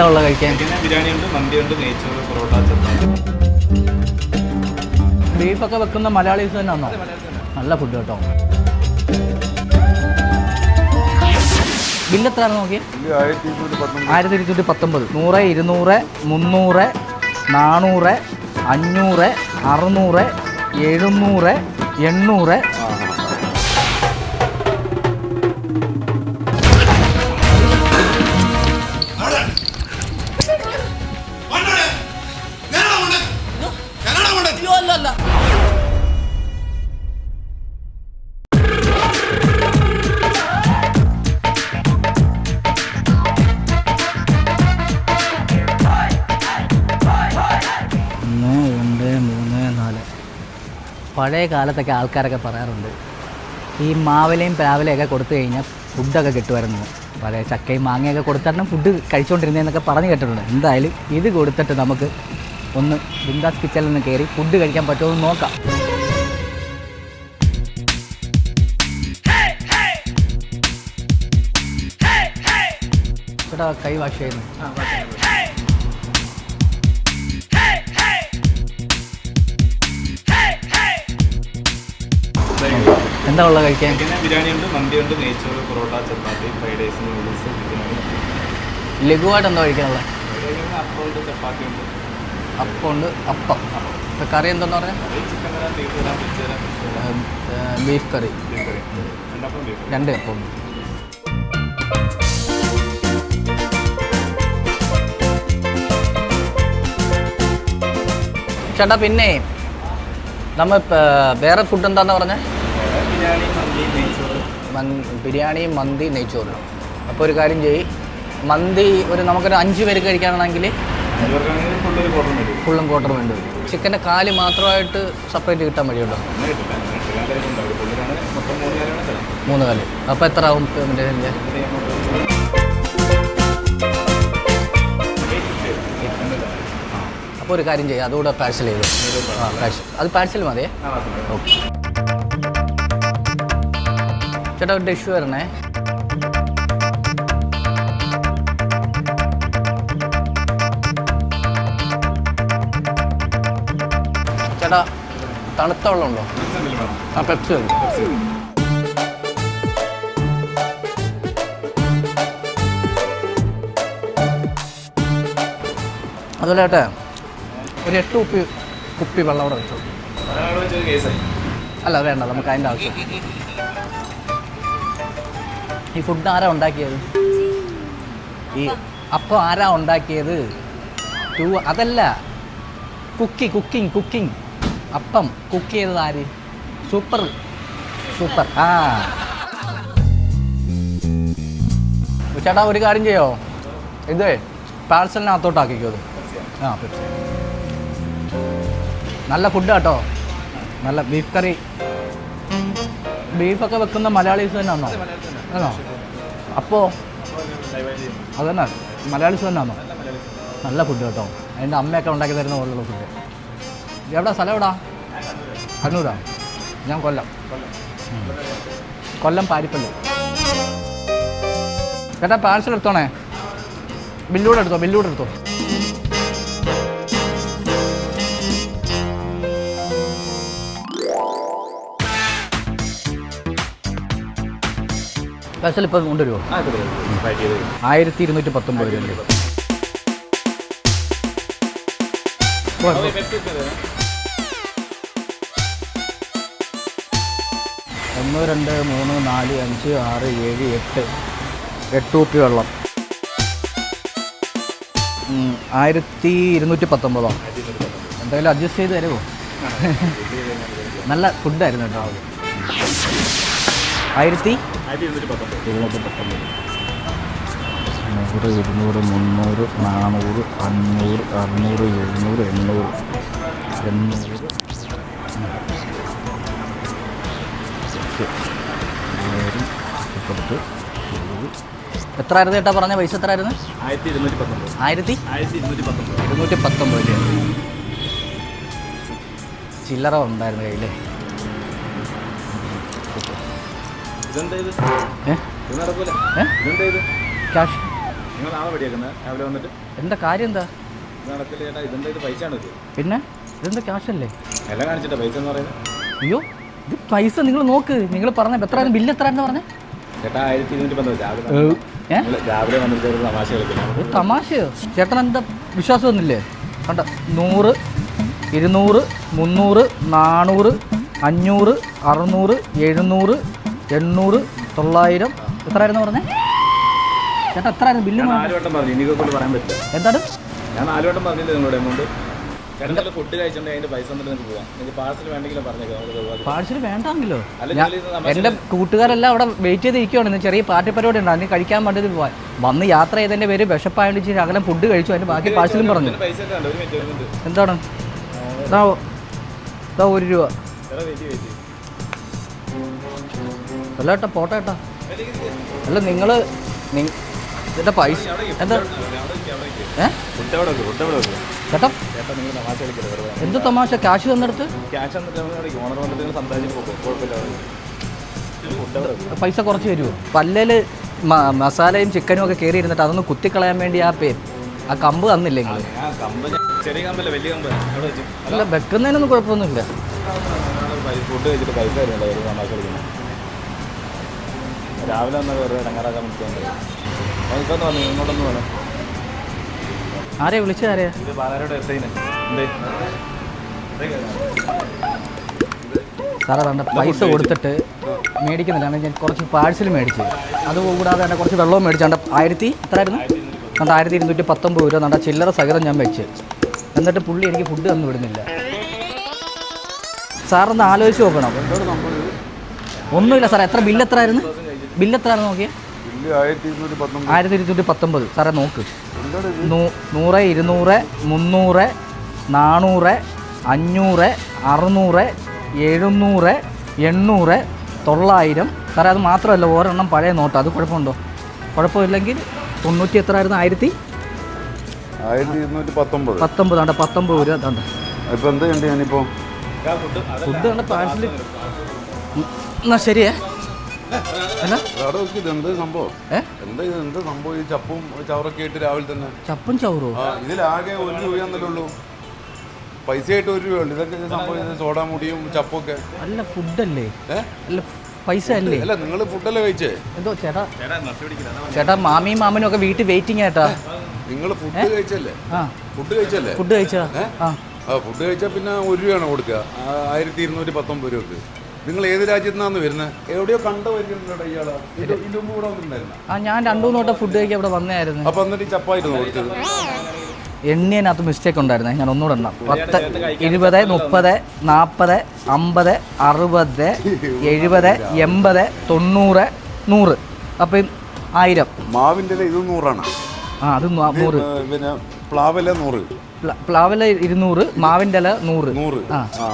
എന്താ ഉള്ളത് കഴിക്കാൻ? ബിരിയാണി ഉണ്ട് മന്തി ഉണ്ട് നെയ്ച്ചോറ് പൊറോട്ട ചപ്പാത്തി. ബീഫൊക്കെ വെക്കുന്ന മലയാളീസ് തന്നെയാണോ? നല്ല ഫുഡ് കേട്ടോ. ബില്ല് എത്രയാണ് നോക്കിയേ? ആയിരത്തി ഇരുന്നൂറ്റി പത്തൊമ്പത്. നൂറ് ഇരുന്നൂറ് മുന്നൂറ് നാനൂറ് അഞ്ഞൂറ് അറുന്നൂറ് എഴുന്നൂറ് എണ്ണൂറ് പഴയ കാലത്തൊക്കെ ആൾക്കാരൊക്കെ പറയാറുണ്ട്. ഈ മാവിലയും പ്ലാവിലയൊക്കെ കൊടുത്തു കഴിഞ്ഞാൽ ഫുഡൊക്കെ കിട്ടുമായിരുന്നു. പഴയ ചക്കയും മാങ്ങയൊക്കെ കൊടുത്തിട്ടും ഫുഡ് കഴിച്ചുകൊണ്ടിരുന്നതെന്നൊക്കെ പറഞ്ഞു കേട്ടിട്ടുണ്ട്. എന്തായാലും ഇത് കൊടുത്തിട്ട് നമുക്ക് ഒന്ന് ബിന്ദാസ് കിച്ചണിൽ നിന്ന് കയറി ഫുഡ് കഴിക്കാൻ പറ്റുമോ എന്ന് നോക്കാം. കൈ വാഷ് ചെയ്യുന്നു. എന്താ ഉള്ളത് കഴിക്കാൻ? ബിരിയാണി ഉണ്ട് മന്തി ഉണ്ട് നെയ്ച്ചോറ് parotta chapati fried rice noodles ലഘുവായിട്ട് എന്താ കഴിക്കാനുള്ളത്? അപ്പം ഉണ്ട് ചപ്പാത്തി ഉണ്ട്. അപ്പം അപ്പം. ഇപ്പം കറി എന്തെന്ന് പറഞ്ഞാൽ ബീഫ് കറി. രണ്ട് അപ്പം ചേട്ടാ പിന്നെ നമ്മൾ വേറെ ഫുഡ് എന്താന്ന് പറഞ്ഞ? ബിരിയാണി മന്തി നെയ്ച്ചോറിന് അപ്പോൾ ഒരു കാര്യം ചെയ്യ്. മന്തി ഒരു നമുക്കൊരു അഞ്ച് പേര് കഴിക്കാനാണെങ്കിൽ ഫുള്ളും ക്വാർട്ടർ വേണ്ടി വരും. ചിക്കന്റെ കാൽ മാത്രമായിട്ട് സെപ്പറേറ്റ് കിട്ടാൻ വഴിയുണ്ടോ മൂന്ന് കാൽ അപ്പോൾ എത്ര ആവും പേയ്മെന്റ് അപ്പോൾ ഒരു കാര്യം ചെയ്യാം. അതുകൂടെ പാഴ്സൽ ചെയ്തു? ആ പാഴ്സൽ അത് പാഴ്സൽ മതിയേ? ഓക്കെ ചേട്ടാ ഒരു ഡിഷ് വരണേ ചേട്ടാ തണുത്ത വെള്ളമുണ്ടോ? ആ പെപ്സി മതി. അതുപോലെ ചേട്ടാ ഒരു എട്ട് കുപ്പി കുപ്പി വെള്ളം അവിടെ വെച്ചു. അല്ല വേണ്ട നമുക്ക് അതിന്റെ ആവശ്യം. ഈ ഫുഡ് ആരാ ഉണ്ടാക്കിയത്? ഈ അപ്പം ആരാ ഉണ്ടാക്കിയത്? ടു അതല്ല. കുക്കി കുക്കിംഗ് കുക്കിംഗ്. അപ്പം കുക്ക് ചെയ്തത് ആര്? സൂപ്പർ. സൂപ്പർ. ആ. ചേട്ടാ ഒരു കാര്യം ചെയ്യോ? ഇത് പാഴ്സലിനകത്തോട്ടാക്കിക്കോ അത് ആ നല്ല ഫുഡ് കേട്ടോ നല്ല ബീഫ് കറി ബീഫൊക്കെ വെക്കുന്ന മലയാളീസ് തന്നെ ആണോ അപ്പോൾ അതന്നെ മലയാളീസ് തന്നെയാണോ നല്ല ഫുഡ് കേട്ടോ. എന്റെ അമ്മയൊക്കെ ഉണ്ടാക്കി തരുന്ന പോലുള്ള ഫുഡ് എവിടെ? സ്ഥലം എവിടാ? കണ്ണൂരാ? ഞാൻ കൊല്ലം. കൊല്ലം പാരിപ്പള്ളി. ചേട്ടാ പാർസൽ എടുത്തോണേ? ബില്ലൂടെ എടുത്തോ ബില്ലൂടെ എടുത്തോ? പാഴ്സൽ ഇപ്പം കൊണ്ടുവരുമോ. ആയിരത്തി ഇരുന്നൂറ്റി പത്തൊമ്പത് രൂപ. ഒന്ന് രണ്ട് മൂന്ന് നാല് അഞ്ച് ആറ് ഏഴ് എട്ട്. എട്ട് കുപ്പി വെള്ളം. ആയിരത്തി ഇരുന്നൂറ്റി പത്തൊമ്പതോ എന്തായാലും അഡ്ജസ്റ്റ് ചെയ്ത് തരുമോ നല്ല ഫുഡായിരുന്നു കേട്ടോ. ആയിരത്തി നൂറ് ഇരുന്നൂറ് മുന്നൂറ് നാനൂറ് അഞ്ഞൂറ് അറുന്നൂറ് എഴുന്നൂറ് എണ്ണൂറ് എണ്ണൂറ്. എത്ര ആയിരുന്നു ചേട്ടാ പറഞ്ഞ പൈസ എത്ര ആയിരുന്നു ആയിരത്തി ഇരുന്നൂറ്റി പത്തൊമ്പത്. ആയിരത്തി ആയിരത്തി ഇരുന്നൂറ്റി പത്തൊമ്പത്. ഇരുന്നൂറ്റി പത്തൊമ്പത് രൂപ ചില്ലറ ഉണ്ടായിരുന്നു കയ്യിൽ ക്യാഷ്? എന്താ കാര്യം എന്താ? പിന്നെ? ഇതെന്താ ക്യാഷ് അല്ലേ? അയ്യോ ഇത് പൈസ നിങ്ങൾ നോക്ക്. നിങ്ങൾ പറഞ്ഞ എത്ര ബില്ല് എത്ര പറഞ്ഞേ? ചേട്ടാ ആയിരത്തി ഇരുന്നൂറ്റി പന്ത്രണ്ട്. രാവിലെ രാവിലെ വന്നിട്ട് തമാശ കളിക്കുന്നത് തമാശയോ? ചേട്ടൻ എന്താ വിശ്വാസം ഒന്നില്ലേ കണ്ട? നൂറ് ഇരുന്നൂറ് മുന്നൂറ് നാനൂറ് അഞ്ഞൂറ് അറുന്നൂറ് എഴുന്നൂറ് എണ്ണൂറ് തൊള്ളായിരം. എത്രയായിരുന്നു പറഞ്ഞേ? ചേട്ടാ എത്രയായിരുന്നു ബില്ല് നാല് വട്ടം പറഞ്ഞു. കൊണ്ട് പറയാൻ പറ്റില്ല. എന്താണ്? ഞാൻ നാല് വട്ടം പറഞ്ഞില്ലേ നിങ്ങളുടെ എമൗണ്ട് ചേട്ടൻ ഫുഡ് കഴിച്ചിട്ടുണ്ടെങ്കിൽ അതിന്റെ പൈസ തന്നിട്ട് നിങ്ങൾക്ക് പോവാം. നിങ്ങൾക്ക് പാർസൽ വേണ്ടെങ്കിലും പറഞ്ഞേക്കാം. നമുക്ക് പോവാം. പാഴ്സൽ വേണ്ടെങ്കിലോ? എന്റെ കൂട്ടുകാരെല്ലാം അവിടെ വെയിറ്റ് ചെയ്ത് ഇരിക്കുവാണ് ചെറിയ പാർട്ടി പരിപാടി ഉണ്ട്. അതിന് കഴിക്കാൻ വേണ്ടി പോവാൻ. വന്ന് യാത്ര ചെയ്തതിന്റെ പേര് വിശപ്പായതുകൊണ്ട് ഇച്ചിരി അകലം ഫുഡ് കഴിച്ചു. അതിന്റെ ബാക്കി പാഴ്സലും പറഞ്ഞു. എന്താണ്? ഒരു രൂപ. അല്ല ഏട്ടാ പോട്ടെ ഏട്ടാ. അല്ല നിങ്ങൾ ഇതിന്റെ പൈസ എന്താ? എന്ത് തമാശ? ക്യാഷ് തന്നെടുത്ത്? പൈസ കുറച്ച് തരുമോ പല്ലേൽ മസാലയും ചിക്കനും ഒക്കെ കയറി ഇരുന്നിട്ട് അതൊന്ന് കുത്തിക്കളയാൻ വേണ്ടി ആ പേര് ആ കമ്പ് തന്നില്ലേ അല്ല വെക്കുന്നതിനൊന്നും കുഴപ്പമൊന്നുമില്ല. ഫുഡ് കഴിച്ചിട്ട് പൈസ രാവിലെ വന്ന വേറെ ഇടങ്ങാറാക്കാൻ വിളിക്കാണ്ട് വന്നു ഇങ്ങോട്ടൊന്ന് വേണം ആരെയാ വിളിച്ചത് ആരെയാ ഇത് പാലാരോട് എസ് ഐന് എന്തേ? സാറേ തന്റെ പൈസ കൊടുത്തിട്ട് മേടിക്കുന്നില്ല. ഞാൻ കുറച്ച് പാഴ്സൽ മേടിച്ചു. അതുകൂടാതെ തന്നെ കുറച്ച് വെള്ളവും മേടിച്ചു. എന്റെ ആയിരത്തി എത്രയായിരുന്നു? എന്നിട്ട് ആയിരത്തി ഇരുന്നൂറ്റി പത്തൊമ്പത് രൂപ. എന്നിട്ട് ചില്ലറ സഹിതം ഞാൻ വെച്ച്. എന്നിട്ട് പുള്ളി എനിക്ക് ഫുഡ് തന്നു വിടുന്നില്ല. സാറൊന്ന് ആലോചിച്ച് നോക്കണം. ഒന്നുമില്ല സാറേ എത്ര ബില്ല് എത്ര ആയിരുന്നു ബില്ല് എത്ര നോക്കിയത് ആയിരത്തി ഇരുന്നൂറ്റി പത്തൊമ്പത്. സാറേ നോക്ക്. നൂറ് ഇരുന്നൂറ് മുന്നൂറ് നാനൂറ് അഞ്ഞൂറ് അറുന്നൂറ് എഴുന്നൂറ് എണ്ണൂറ് തൊള്ളായിരം. സാറേ അത് മാത്രമല്ല ഒരെണ്ണം പഴയ നോട്ട്. അത് കുഴപ്പമുണ്ടോ? കുഴപ്പമില്ലെങ്കിൽ തൊണ്ണൂറ്റി എത്ര ആയിരുന്നു? ആയിരത്തി? പത്തൊമ്പത്. പത്തൊമ്പത് ആണ് പത്തൊമ്പത് രൂപ. അതാണ് ഇപ്പോൾ എന്ത് ചെയ്യണ്ടേ ഞാനിപ്പോ? ഫുഡ് ആണ് പാഴ്സൽ എന്നാ ശരിയേ. ചപ്പും ചവറൊക്കെ ആയിട്ട് രാവിലെ തന്നെ. ചപ്പും ചവറോ? ആ ഇതിലാകെ ഒരു രൂപയെന്നല്ലേ ഉള്ളൂ. പൈസ ആയിട്ട് ഒരു രൂപയുള്ളൂ ഇതൊക്കെ സംഭവം ഇത് സോഡാ മുടിയും ചപ്പൊക്കെ. അല്ല ഫുഡല്ലേ? അല്ല പൈസ അല്ലേ? അല്ല നിങ്ങൾ ഫുഡല്ലേ കഴിച്ചേ? എന്തോ ചേട്ടാ? ചേട്ടാ മാമിയും മാമനും ഒക്കെ വീട്ടിൽ വെയിറ്റിംഗ് ആയിട്ടാ. നിങ്ങൾ ഫുഡ് കഴിച്ചല്ലേ? ആ. ഫുഡ് കഴിച്ചല്ലേ? ഫുഡ് കഴിച്ചാ ആ. ഫുഡ് കഴിച്ചാ പിന്നെ ഒരു രൂപയാണ് കൊടുക്കുക. ആയിരത്തി ഇരുന്നൂറ്റി പത്തൊമ്പത് രൂപക്ക്. നിങ്ങൾ ഏത് രാജ്യത്തു നിന്നാണ് വരുന്നത് എവിടെയോ കണ്ട വരുന്നുണ്ടോ ഇയാളെ. ഇത് ഇതിന്റെ മുമ്പ് ഇവിടെ വന്നിട്ടുണ്ടായിരുന്ന. ആ ഞാൻ രണ്ടു മൂന്ന് വട്ടം ഫുഡ് കഴിക്കാൻ ഇവിടെ വന്നായിരുന്നു അപ്പൊ എന്നിട്ട് ഈ ചപ്പായിരുന്നു കൊടുത്തത്? എണ്ണിയതിനകത്ത് മിസ്റ്റേക്ക് ഉണ്ടായിരുന്നേ. ഞാൻ ഒന്നുകൂടെ എണ്ണാം പത്ത് ഇരുപത് മുപ്പത് നാൽപ്പത് അമ്പത് അറുപത് എഴുപത് എൺപത് തൊണ്ണൂറ് നൂറ്. അപ്പം ആയിരം. മാവിന്റെ ഇല ഇത് നൂറാണ്. ആ അത് നൂ- നൂറ്. പിന്നെ പ്ലാവില നൂറ്. പ്ല- പ്ലാവില ഇരുന്നൂറ് മാവിന്റെ ഇല നൂറ്. നൂറ്. ആ. ആ ആ,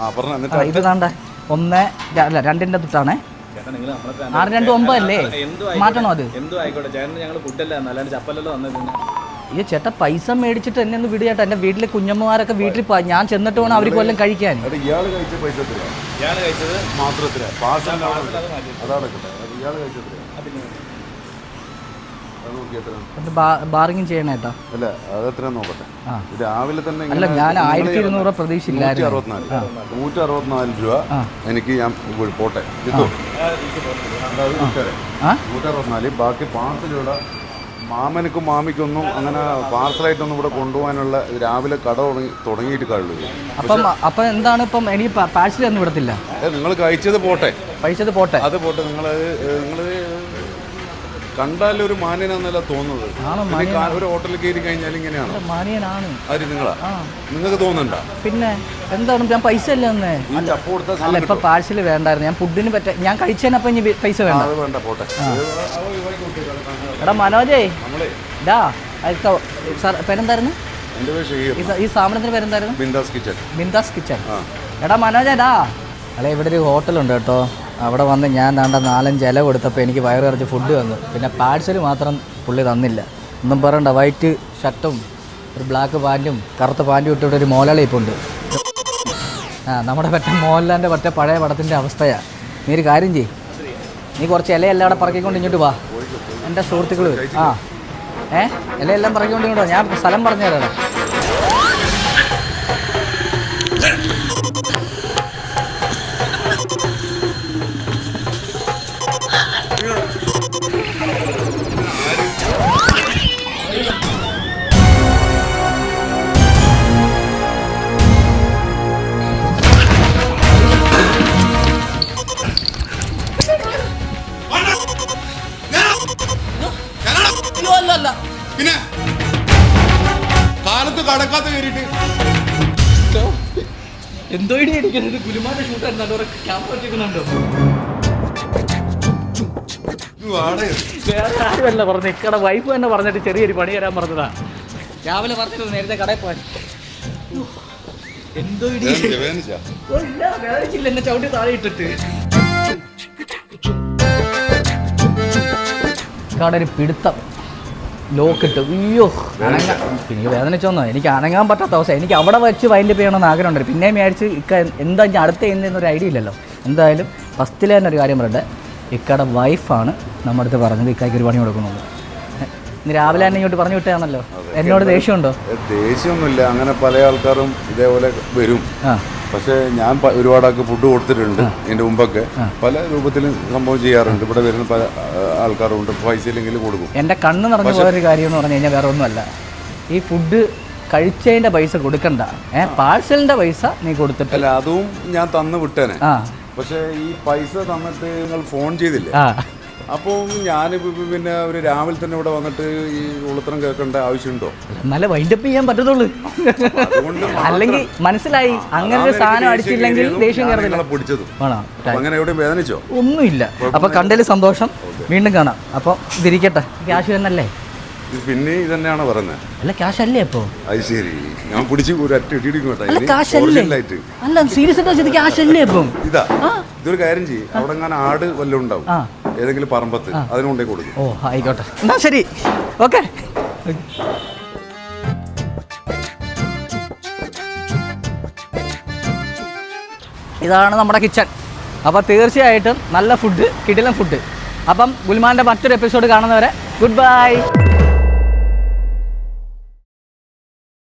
ആ. പറഞ്ഞ ആ, എന്നിട്ട് ഇത് താണ്ട ഒന്ന് അല്ല രണ്ടിന്റെ തൊട്ടാണേ. ആറ് രണ്ട് ഒമ്പതല്ലേ? എന്തു മാറ്റണോ അത്? ഈ ചേട്ടാ പൈസ മേടിച്ചിട്ട് എന്നെ ഒന്ന് വിടുകേട്ടാ എന്റെ വീട്ടിലെ കുഞ്ഞമ്മമാരൊക്കെ വീട്ടിൽ പോ- ഞാൻ ചെന്നിട്ട് വേണം അവർക്ക് വല്ലതും കഴിക്കാൻ. അത് ഇയാൾ കഴിച്ച പൈസ അതാണ് അല്ല അത് എത്ര നോക്കട്ടെ രാവിലെ തന്നെ അല്ല ഞാൻ നിങ്ങൾ ആയിരത്തി ഇരുന്നൂറ് നൂറ്റി പ്രതീക്ഷയില്ലായിരുന്നു. അറുപത്തിനാല് നൂറ്റി അറുപത്തിനാല് രൂപ എനിക്ക് ഞാൻ പോട്ടെ. നൂറ്റി അറുപത്തിനാല് ബാക്കി പാർസലിവിടെ മാമനക്കും മാമിക്കൊന്നും അങ്ങനെ പാർസലായിട്ടൊന്നും ഇവിടെ കൊണ്ടുപോകാനുള്ള രാവിലെ കട തുടങ്ങി തുടങ്ങിയിട്ട് കഴിയുള്ളൂ അപ്പം അപ്പം എന്താണ് ഇപ്പം എനിക്ക് പാഴ്സൽ ഒന്നും വിടത്തില്ല നിങ്ങൾ കഴിച്ചത് പോട്ടെ. പൈസ പോട്ടെ. അത് പോട്ടെ. നിങ്ങൾ നിങ്ങൾ കണ്ടാലൊരു മാന്യനാന്നല്ല തോന്നുന്നത്. ഒരു ഹോട്ടലിൽ കയറി കഴിഞ്ഞാൽ ഇങ്ങനെയാണ്? മാനിയനാണ്. ആര് നിങ്ങളാ? നിങ്ങൾക്ക് തോന്നണ്ട പിന്നെ എന്താണ് ഞാൻ പൈസ അല്ല തന്നെ അല്ല ഇപ്പൊ പാഴ്സൽ വേണ്ടായിരുന്നു. ഞാൻ ഫുഡിന് പറ്റ ഞാൻ കഴിച്ചതിനപ്പൊ ഇനി പൈസ വേണ്ട. പോട്ടെ. എടാ മനോജേ. ഡാ സാർ പേരെന്തായിരുന്നു? ഈ സ- ഈ സ്ഥാപനത്തിന് പേരെന്തായിരുന്നു? ബിന്ദാസ് കിച്ചൺ ബിന്ദാസ് കിച്ചൺ എടാ മനോജേ ഡാ അല്ല ഇവിടെ ഒരു ഹോട്ടലുണ്ട് കേട്ടോ. അവിടെ വന്ന് ഞാൻ താണ്ട നാലഞ്ച് ഇല കൊടുത്തപ്പോൾ എനിക്ക് വയറ് നിറച്ച് ഫുഡ് വന്നു. പിന്നെ പാഴ്സൽ മാത്രം പുള്ളി തന്നില്ല. ഒന്നും പറയണ്ട വൈറ്റ് ഷർട്ടും ഒരു ബ്ലാക്ക് പാന്റും കറുത്ത പാന്റും ഇട്ടിട്ട് ഒരു മോലാളി ഇപ്പോൾ ഉണ്ട് ആ നമ്മുടെ പറ്റ മോഹൻലാലിന്റെ പറ്റ പഴയ പടത്തിന്റെ അവസ്ഥയാണ് നീ ഒരു കാര്യം ചെയ്യ്. നീ കുറച്ച് ഇലയെല്ലാം അവിടെ പറക്കിക്കൊണ്ട് ഇങ്ങോട്ട് വാ. എന്റെ സുഹൃത്തുക്കൾ ആ. ഏ? ഇലയെല്ലാം പറക്കിക്കൊണ്ട് ഇങ്ങോട്ടോ ഞാൻ സ്ഥലം പറഞ്ഞു തരാം എന്തോ ഇടി അടിക്കുന്നത്? ഗുലുമാന്റെ ഷൂട്ടായിരുന്നു ക്യാമറ വെച്ചിരിക്കുന്നുണ്ടോ? വേറെ ആരുമല്ല പറഞ്ഞു ഇക്കടെ വൈഫ് തന്നെ പറഞ്ഞിട്ട് ചെറിയൊരു പണി തരാൻ പറഞ്ഞതാ. രാവിലെ പറഞ്ഞിട്ട് നേരത്തെ കടയിൽ പോയി എന്തോ ഇടി? വേദനിച്ചില്ല എന്നെ ചവിട്ടി താഴെ ഇട്ടിട്ട്. കട ഒരു പിടുത്തം. ലോക്കിട്ട് അയ്യോ അനങ്ങാൻ. എനിക്ക് വേദനിച്ചോന്നോ എനിക്ക് അനങ്ങാൻ പറ്റാത്ത അവസ്ഥ എനിക്ക് അവിടെ വെച്ച് വൈൻഡ് ചെയ്യണമെന്ന് ആഗ്രഹമുണ്ട് പിന്നെയും വിചാരിച്ച് ഇക്ക എന്താ ഞാൻ അടുത്ത എന്നൊരു ഐഡിയ ഇല്ലല്ലോ. എന്തായാലും ഫസ്റ്റിൽ തന്നെ ഒരു കാര്യം പറയട്ടെ. ഇക്കയുടെ വൈഫാണ് നമ്മുടെ അടുത്ത് പറഞ്ഞത് ഇക്കായ്ക്ക് ഒരു പണി കൊടുക്കുന്നത് ഇന്ന് രാവിലെ തന്നെ ഇങ്ങോട്ട് പറഞ്ഞു വിട്ടാണല്ലോ എന്നോട് ദേഷ്യമുണ്ടോ ദേഷ്യമൊന്നുമില്ല. അങ്ങനെ പല ആൾക്കാരും ഇതേപോലെ വരും. ആ. പക്ഷേ ഞാൻ ഒരുപാടൊക്കെ ഫുഡ് കൊടുത്തിട്ടുണ്ട് ഇതിന്റെ മുമ്പൊക്കെ. പല രൂപത്തിലും സംഭവം ചെയ്യാറുണ്ട്. ഇവിടെ വരുന്ന പല ആൾക്കാരും ആൾക്കാരുണ്ട്. പൈസ ഇല്ലെങ്കിൽ കൊടുക്കും. എന്റെ കണ്ണ് നിറഞ്ഞു ഒരു കാര്യം എന്ന് പറഞ്ഞു കഴിഞ്ഞാൽ വേറെ ഒന്നുമല്ല. ഈ ഫുഡ് കഴിച്ചതിന്റെ പൈസ കൊടുക്കണ്ട. ഏ പാഴ്സലിന്റെ പൈസ നീ കൊടുത്തിട്ടില്ല അതും ഞാൻ തന്നു വിട്ടേനെ. പക്ഷേ ഈ പൈസ തന്നിട്ട് നിങ്ങൾ ഫോൺ ചെയ്തില്ലേ? ആ അപ്പോൾ ഞാൻ പിന്നെ ഒരു രാവിലെ തന്നെ ഇവിടെ വന്നിട്ട് ഈ ഉള്ളത്തരം കേൾക്കേണ്ട ആവശ്യമുണ്ടോ? നല്ല വൈൻഡപ്പ് ചെയ്യാൻ പറ്റത്തുള്ളൂ. അല്ലെങ്കിൽ മനസ്സിലായി അങ്ങനെ ഒരു സാധനം അടിച്ചില്ലെങ്കിൽ ദേഷ്യം പിടിച്ചതും. അപ്പൊ അങ്ങനെ എവിടെയും വേദനിച്ചോ? ഒന്നുമില്ല. അപ്പൊ കണ്ടതിൽ സന്തോഷം. വീണ്ടും കാണാം. അപ്പോൾ ഇതിരിക്കട്ടെ. ക്യാഷ് തന്നല്ലേ? പിന്നെ ഇതന്നെയാണ് പറയുന്നത്. അല്ല ക്യാഷ് അല്ലേ അപ്പോ? അത് ശരി. ഞാൻ പിടിച്ച് ഒരു അറ്റ ഇട്ടിടിക്കും അല്ല സീരിയസ് ക്യാഷ് അല്ലേ? അപ്പം? ഇതാ ഇതൊരു കാര്യം ചെയ്യും. അവിടെ അങ്ങനെ ആട് വല്ലതും ഉണ്ടാവും. ഏതെങ്കിലും പറമ്പത്ത് അതിന് കൊണ്ടേ കൊടുക്കും. ഓ ആയിക്കോട്ടെ. എന്നാ ശരി. ഓക്കെ. ഇതാണ് നമ്മുടെ കിച്ചൺ. അപ്പോൾ തീർച്ചയായിട്ടും നല്ല ഫുഡ് കിടിലം ഫുഡ് അപ്പം ഗുൽമാന്റെ മറ്റൊരു എപ്പിസോഡ് കാണുന്നവരെ ഗുഡ് ബൈ